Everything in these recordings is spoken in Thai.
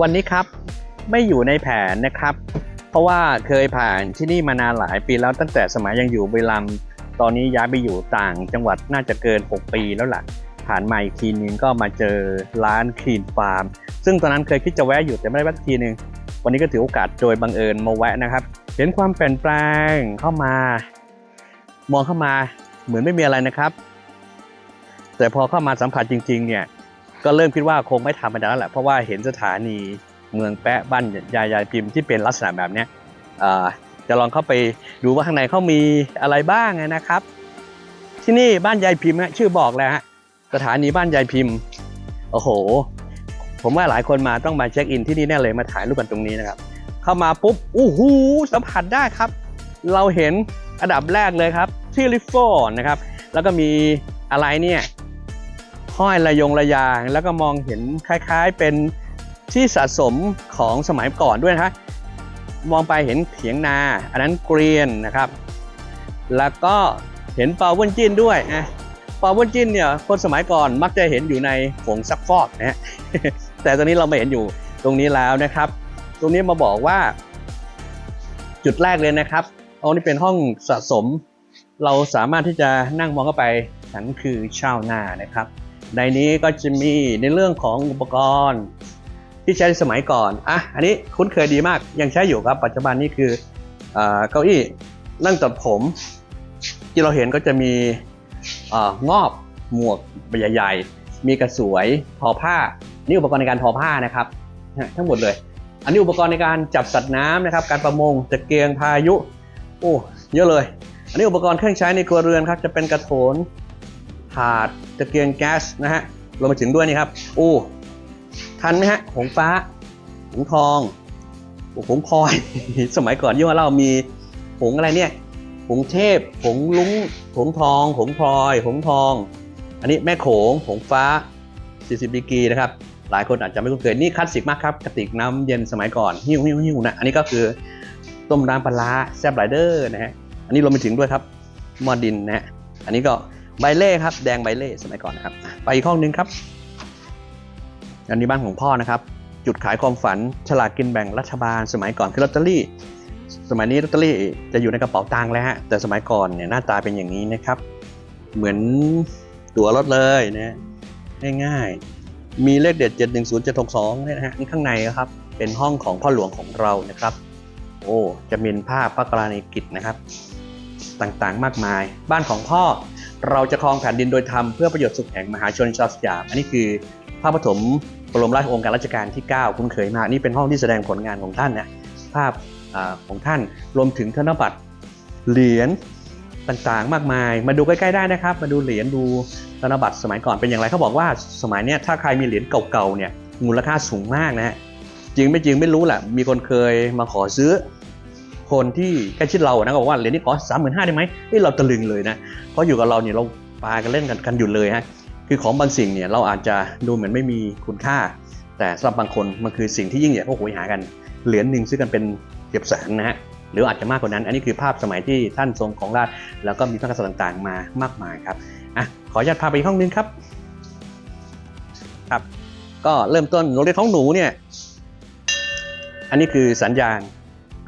วันนี้ครับไม่อยู่ในแผนนะครับ เพราะว่าเคยผ่านที่นี่มานานหลายปีแล้วตั้งแต่สมัยยังอยู่บุรีรัมตอนนี้ย้ายไปอยู่ต่างจังหวัดน่าจะเกิน 6 ปีแล้วล่ะผ่านมาอีกทีนึงก็มาเจอร้านคลีนฟาร์ม ซึ่งตอนนั้นเคยคิดจะแวะอยู่แต่ไม่ได้แวะทีนึง วันนี้ก็ถือโอกาสโดยบังเอิญมาแวะนะครับ เห็นความเปลี่ยนแปลงเข้ามา มองเข้ามาเหมือนไม่มีอะไรนะครับ แต่พอเข้ามาสัมผัสจริง ๆ เนี่ย ก็เริ่มคิดว่าคงไม่ธรรมดาแล้วแหละเพราะว่าเห็นสถานีเมืองแปะบ้านยายยายพิมพ์ที่เป็นลักษณะแบบนี้จะลองเข้าไปดูว่าข้างในเขามีอะไรบ้างนะครับ ที่นี่บ้านยายพิมพ์ชื่อบอกแล้วฮะสถานีบ้านยายพิมพ์โอ้โห ผมว่าหลายคนมาต้องมาเช็คอินที่นี่แน่เลยมาถ่ายรูปกันตรงนี้นะครับ เข้ามาปุ๊บอู้หูสัมผัสได้ครับ เราเห็นอันดับแรกเลยครับที่ลิฟโฟนนะครับ แล้วก็มีอะไรเนี่ย ห้อยระยงระยาง แล้วก็มองเห็นคล้าย ๆ เป็นที่สะสมของสมัยก่อนด้วยนะมองไปเห็นเถียงนา อันนั้นเกรียนนะครับ แล้วก็เห็นเปาเวนจินด้วยนะเปาเวนจินเนี่ยคนสมัยก่อนมักจะเห็นอยู่ในผงซักฟอกนะฮะแต่ตอนนี้เราไม่เห็นอยู่ตรงนี้แล้วนะครับ ตรงนี้มาบอกว่า จุดแรกเลยนะครับเอานี่เป็นห้องสะสม เราสามารถที่จะนั่งมองเข้าไปฉันคือชาวนานะครับ ในนี้ก็จะมีในเรื่องของอุปกรณ์ที่ใช้สมัยก่อน อะ อันนี้คุ้นเคยดีมาก ยังใช้อยู่ครับ ปัจจุบันนี้คือเก้าอี้นั่งตัดผม ที่เราเห็นก็จะมีอ่องอบหมวกใหญ่ๆ มีกระสวยทอผ้า นี่อุปกรณ์ในการทอผ้านะครับ ทั้งหมดเลย อันนี้อุปกรณ์ในการจับสัตว์น้ำนะครับ การประมงตะเกียงพายุ โอ้ เยอะเลย อันนี้อุปกรณ์เครื่องใช้ในครัวเรือนครับ จะเป็นกระโถน ถาดตะเกียงแก๊สนะฮะรวมไปถึงด้วยนี่ครับโอ้ทันไหมฮะหงฟ้าหงทองหงพลอย สมัยก่อนยี่ว่าเรามีหงอะไรเนี่ยหงเทพหงลุงหงทองหงพลอยหงทอง อันนี้แม่โขงหงฟ้า 40ดีกรีนะครับหลายคนอาจจะไม่คุ้นเคยนี่คลาสสิกมากครับกระติกน้ำเย็นสมัยก่อนหิ้วหิ้วหิ้วนะอันนี้ก็คือต้มน้ำปลาแซบไรเดอร์นะฮะอันนี้รวมไปถึงด้วยครับหมอดินนะฮะอันนี้ก็ ใบเล่ครับ แดงใบเล่สมัยก่อนนะครับ ไปอีกห้องนึงครับ อันนี้บ้านของพ่อนะครับ จุดขายความฝันฉลากกินแบ่งรัฐบาล สมัยก่อนคือลอตเตอรี่ สมัยนี้ลอตเตอรี่จะอยู่ในกระเป๋าตังค์แล้วฮะ แต่สมัยก่อนเนี่ยหน้าตาเป็นอย่างนี้นะครับ เหมือนตั๋วรถเลยนะง่ายๆ มีเลขเด็ด 7 1 0 7 6 2เนี่ยนะฮะนี่ข้างในนะครับ เป็นห้องของพ่อหลวงของเรานะครับ โอ้ จะมีภาพพระกรณีกิจนะครับ ต่างๆมากมาย บ้านของพ่อ เราจะครองแผ่นดินโดยธรรมเพื่อประโยชน์สุขแห่งมหาชนชาวสยาม อันนี้คือภาพปฐมบรมราชโองการรัชกาลที่ 9 คุ้นเคยมากนี่เป็นห้องที่แสดงผลงานของท่านนะภาพอของท่านรวมถึงธนบัตรเหรียญต่างๆ มากมาย มาดูใกล้ๆได้นะครับ มาดูเหรียญดูธนบัตรสมัยก่อนเป็นอย่างไรเขาบอกว่าสมัยนี้ถ้าใครมีเหรียญเก่าๆเนี่ยมูลค่าสูงมากนะฮะจริงไม่จริงไม่รู้แหละมีคนเคยมาขอซื้อ คนที่ใกล้ชิดเรานะก็บอกว่าเหรียญนี้ขอสามหมื่นห้าได้ไหมนี่เราตะลึงเลยนะเพราะอยู่กับเราเนี่ยเราปากันเล่นกันกันอยู่เลยฮะคือของบางสิ่งเนี่ยเราอาจจะดูเหมือนไม่มีคุณค่า แต่สำหรับบางคนมันคือสิ่งที่ยิ่งใหญ่เขาโหยหากันเหรียญหนึ่งซื้อกันเป็นเกือบแสนนะฮะหรืออาจจะมากกว่านั้น อันนี้คือภาพสมัยที่ท่านทรงของราชแล้วก็มีพระกษัตริย์ต่างๆ มามากมายครับอะขออนุญาตพาไปอีกห้องนึงครับครับ ก็เริ่มต้นโรงเรียนท้องหนูเนี่ย อันนี้คือสัญญาณ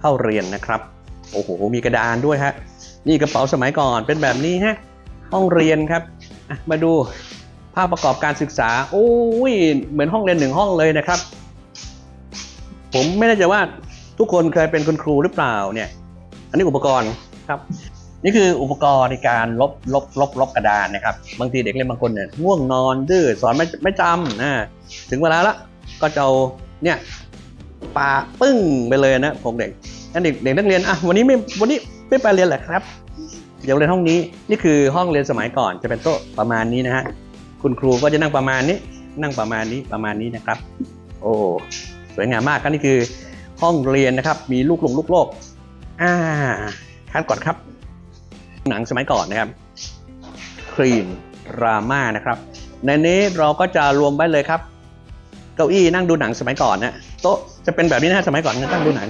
เข้าเรียนนะครับ โอ้โห มีกระดานด้วยฮะ นี่กระเป๋าสมัยก่อนเป็นแบบนี้ฮะ ห้องเรียนครับ มาดูภาพประกอบการศึกษา โอ้ย เหมือนห้องเรียนหนึ่งห้องเลยนะครับ ผมไม่แน่ใจว่าทุกคนเคยเป็นคุณครูหรือเปล่าเนี่ย อันนี้อุปกรณ์ครับ นี่คืออุปกรณ์ในการลบลบลบลบกระดานนะครับ บางทีเด็กเล่นบางคนเนี่ยง่วงนอนดื้อสอนไม่ไม่จำนะถึงเวลาละก็จะเอาเนี่ย ปาปึ้งไปเลยนะของเด็กงั้นเด็กเด็กนักเรียนอะวันนี้ไม่วันนี้ไม่ไปเรียนเหรอครับเดี๋ยวเรียนห้องนี้นี่คือห้องเรียนสมัยก่อนจะเป็นโต๊ะประมาณนี้นะฮะคุณครูก็จะนั่งประมาณนี้ นั่งประมาณนี้ประมาณนี้นะครับ โอ้สวยงามมากก็นี่คือห้องเรียนนะครับ มีลูกลงลูกโลกอ่าคัดก่อนครับ หนังสมัยก่อนนะครับครีมราม่านะครับ ในนี้เราก็จะรวมไว้เลยครับ เก้าอี้นั่งดูหนังสมัยก่อนนะโต๊ะจะเป็นแบบนี้นะสมัยก่อนนั่งดูหนัง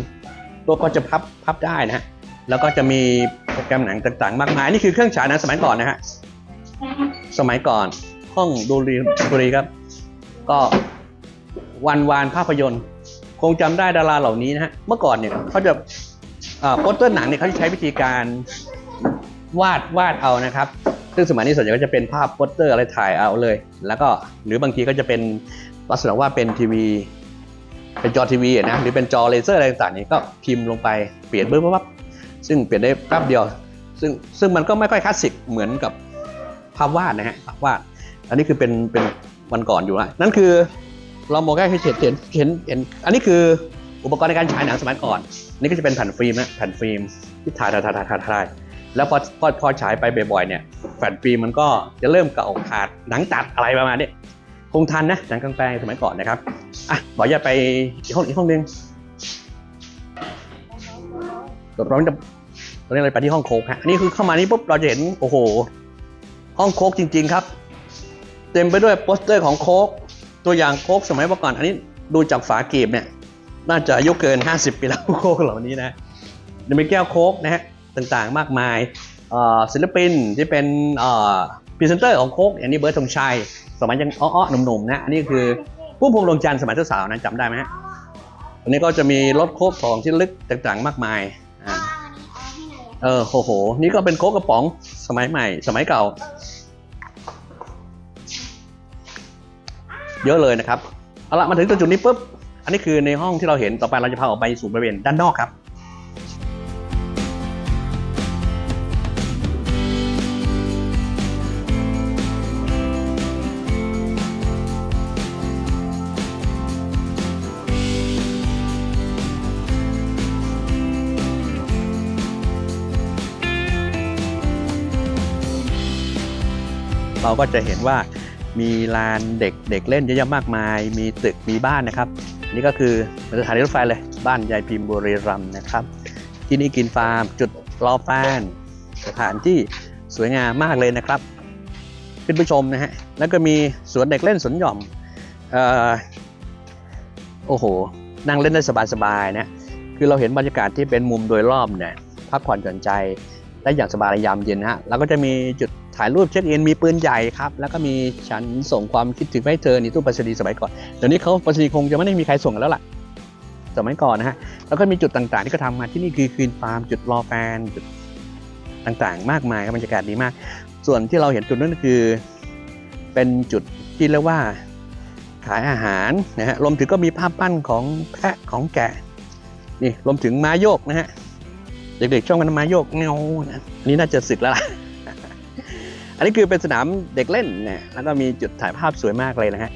ต๊ะก็จะพับพับได้นะฮะแล้วก็จะมีโปรแกรมหนังต่างๆ มากมายนี่คือเครื่องฉายหนังสมัยก่อนนะฮะสมัยก่อนห้องดูรีบุรีครับ ก็วันวานภาพยนตร์ คงจำได้ดาราเหล่านี้นะฮะเมื่อก่อนเนี่ยเขาจะโปสเตอร์หนังเนี่ยเขาจะใช้วิธีการวาดวาดเอานะครับซึ่งสมัยนี้ส่วนใหญ่ก็จะเป็นภาพโปสเตอร์อะไรถ่ายเอาเลย แล้วก็หรือบางทีก็จะเป็น ลักษณะว่าเป็นทีวี เป็นจอทีวีนะหรือเป็นจอเลเซอร์อะไรต่างๆนี่ก็พิมพ์ลงไปเปลี่ยนเบิ้ลปั๊บซึ่งเปลี่ยนได้แป๊บเดียว ซึ่งซึ่งมันก็ไม่ค่อยคลาสสิกเหมือนกับภาพวาดนะฮะภาพวาดอันนี้คือเป็นเป็นวันก่อนอยู่ละนั่นคือเรามองแค่เห็นเห็นเห็นเห็นอันนี้คืออุปกรณ์ในการฉายหนังสมัยก่อน นี่ก็จะเป็นแผ่นฟิล์มนะแผ่นฟิล์มที่ถ่ายถ่ายถ่ายถ่ายถ่ายแล้วพอพอพอฉายไปบ่อยๆเนี่ยแผ่นฟิล์มมันก็จะเริ่มเก่าขาดหนังตัดอะไรประมาณนี้ คงทันนะหนังกลางแปลงสมัยก่อนนะครับอะขอกอย่าไปอีกห้องอีกห้องหนึ่งเดี๋ยวเราจะตอนนี้เรไปที่ห้องโคกฮะอันนี่คือเข้ามานี่ปุ๊บเราจะเห็นโอ้โห ห้องโคกจริง ๆครับ เต็มไปด้วยโปสเตอร์ของโคกตัวอย่างโคกสมัยเมื่อก่อน อันนี้ดูจากฝาเก็บเนี่ยน่าจะอายุเกิน 50 ปีแล้วโคกเหล่านี้นะจะมีแก้วโคกนะฮะต่างๆมากมายศิลปินที่เป็นพรีเซนเตอร์ของโคกอย่างนี้เบิร์ดธงชัย สมัยยังอ้อๆหนุ่มๆนะอันนี้คือผู้พวงดวงจันทร์สมัยสาวๆนะจำได้ไหมฮะอันนี้ก็จะมีรถโค้กของที่ลึกต่างๆมากมายอ่าเออโหโห นี่ก็เป็นโคกกระป๋องสมัยใหม่ สมัยเก่า เยอะเลยนะครับเอาละมาถึงจุดนี้ปุ๊บอันนี้คือในห้องที่เราเห็นต่อไปเราจะพาออกไปสู่บริเวณด้านนอกครับ เราก็จะเห็นว่ามีลานเด็กเด็กเล่นเยอะแยะมากมาย มีตึกมีบ้านนะครับ นี่ก็คือสถานีรถไฟเลยบ้านยายพิมพ์บุรีรัมย์นะครับ ที่นี่กินฟาร์มจุดรอแฟนสถานที่สวยงามมากเลยนะครับขึ้นผู้ชมนะฮะแล้วก็มีสวนเด็กเล่นสวนหย่อมเอ่อโอ้โห นั่งเล่นได้สบายๆนะคือเราเห็นบรรยากาศที่เป็นมุมโดยรอบเนี่ยพักผ่อนหย่อนใจได้อย่างสบายยามเย็นนะฮะแล้วก็จะมีจุด ถ่ายรูปเช็คอินมีปืนใหญ่ครับ แล้วก็มีฉันส่งความคิดถึงให้เธอในตู้ไปรษณีย์สมัยก่อนเดี๋ยวนี้เขาไปรษณีย์คงจะไม่ได้มีใครส่งแล้วล่ะสมัยก่อนนะฮะแล้วก็มีจุดต่างๆ ที่เขาทำมาที่นี่คือคืนฟาร์มจุดรอแฟนจุดต่างๆ มากมายครับบรรยากาศดีมาก ส่วนที่เราเห็นจุดนั้นก็คือ เป็นจุดที่เรียกว่าขายอาหารนะฮะรวมถึงก็มีภาพปั้นของแพะของแกะนี่รวมถึงม้าโยกนะฮะเด็กๆช่องกันม้าโยกเงานะอันนี่น่าจะสึกแล้วล่ะ นนี้คือเป็นสนามเด็กเล่นนะแล้วก็มีจุดถ่ายภาพสวยมากเลยนะฮะ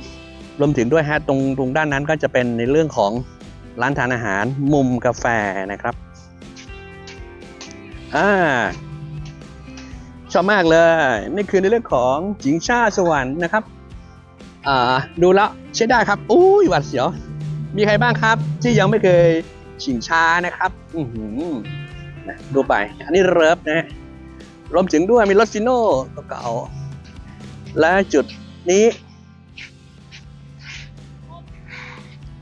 รวมถึงด้วยฮะตรงตรงด้านนั้นก็จะเป็นในเรื่องของร้านทานอาหารมุมกาแฟนะครับอ่าชอบมากเลย นี่คือในเรื่องของจิงชาสวรรค์นะครับอ่าดูแล้วใช้ได้ครับอุ้ยหวัดเสียว มีใครบ้างครับ ที่ยังไม่เคยชิงชานะครับ อือหือนะดูไป อันนี้เริฟนะฮะ รวมถึงด้วยมีรถฟิโน่เก่าๆและจุดนี้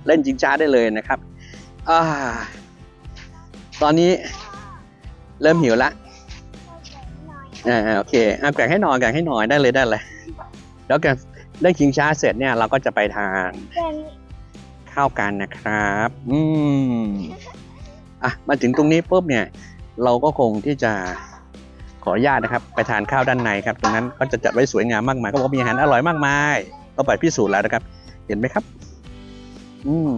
เล่นจิงจ้าได้เลยนะครับอ่าตอนนี้เริ่มหิวละอ่าโอเคเอาแกงให้หน่อยแกงให้หน่อยได้เลยได้เลยแล้วแกงเล่นชิงช้าเสร็จเนี่ยเราก็จะไปทานข้าวกันนะครับ อืมอะมาถึงตรงนี้ปุ๊บเนี่ย เราก็คงที่จะ ขออนุญาตนะครับ ไปทานข้าวด้านในครับตรงนั้นก็จะจัดไว้สวยงามมากมายก็บอกมีอาหารอร่อยมากมายก็ไปพิสูจน์แล้วนะครับ เห็นไหมครับ อืม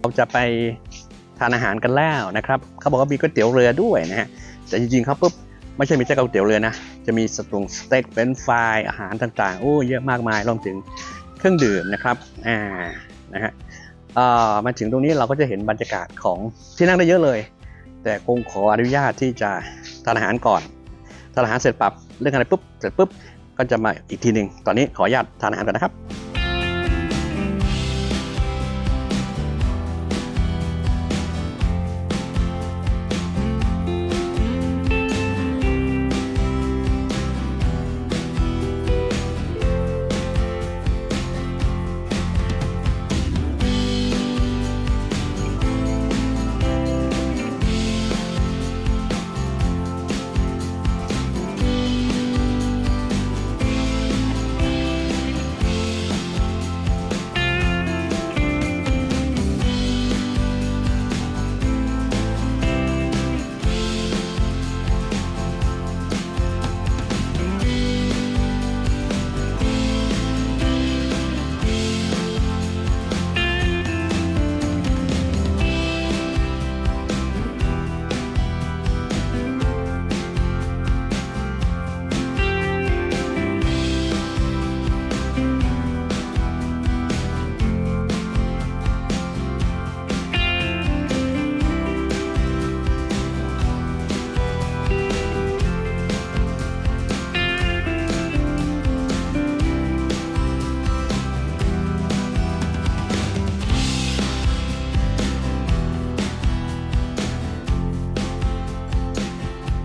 เราจะไปทานอาหารกันแล้วนะครับเขาบอกว่ามีก๋วยเตี๋ยวเรือด้วยนะฮะแต่จริงๆเขาปุ๊บไม่ใช่มีแค่ก๋วยเตี๋ยวเรือนะจะมีสตรงสเต็กเป็นฟรายอาหารต่างๆโอ้เยอะมากมายรวมถึงเครื่องดื่มนะครับอ่านะฮะมาถึงตรงนี้เราก็จะเห็นบรรยากาศของที่นั่งได้เยอะเลย แต่คงขออนุญาตที่จะทานอาหารก่อนทานอาหารเสร็จปับเรื่องอะไรปุ๊บเสร็จปุ๊บก็จะมาอีกทีหนึ่งตอนนี้ขออนุญาตทานอาหารก่อนนะครับ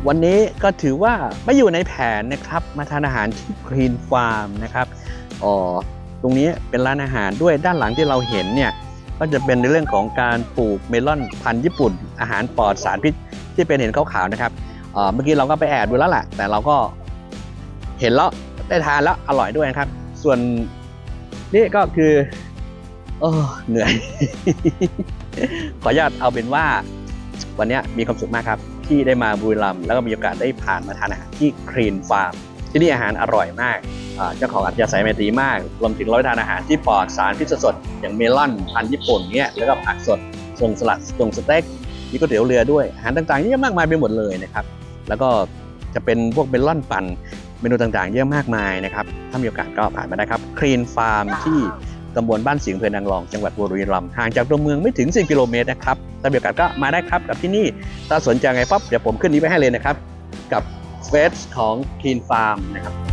วันนี้ก็ถือว่าไม่อยู่ในแผนนะครับ มาทานอาหารที่คลีนฟาร์มนะครับอ๋อตรงนี้เป็นร้านอาหารด้วยด้านหลังที่เราเห็นเนี่ยก็จะเป็นในเรื่องของการปลูกเมลอนพันธุ์ญี่ปุ่น อาหารปลอดสารพิษที่เป็นเห็นขาวๆนะครับเอ่อเมื่อกี้เราก็ไปแอบดูแล้วแหละแต่เราก็เห็นแล้วได้ทานแล้วอร่อยด้วยนะครับ ส่วนนี่ก็คือโอ้เหนื่อย ขออนุญาตเอาเป็นว่า วันนี้มีความสุขมากครับ ที่ได้มาบุรีรัมย์แล้วก็มีโอกาสได้ผ่านมาทานอาหารที่ครีนฟาร์มที่นี่อาหารอร่อยมากเจ้าของอัธยาศัยไมตรีมาก รวมถึงราได้ทานอาหารที่ปลอดสารพิษสดๆอย่างเมลอนพันธุ์ญี่ปุ่นเนี่ยแล้วก็ผักสดส่งสลัดส่งสเต็กมีก๋วยเตี๋ยวเรือด้วย อาหารต่างๆเยอะมากมายไปหมดเลยนะครับ แล้วก็จะเป็นพวกเมลอนปั่นเมนูต่างๆ เยอะมากมายนะครับ ถ้ามีโอกาสก็ผ่านมาได้ครับครีนฟาร์มที่ ตำบลบ้านสิงห์อำเภอนางรอง จังหวัดบุรีรัมย์ห่างจากตัวเมืองไม่ถึง 10 กิโลเมตรนะครับถ้ามีโอกาสก็มาได้ครับกับที่นี่ ถ้าสนใจไงปั๊บเดี๋ยวผมขึ้นนี้ไปให้เลยนะครับ กับเฟซของ Clean Farm นะครับ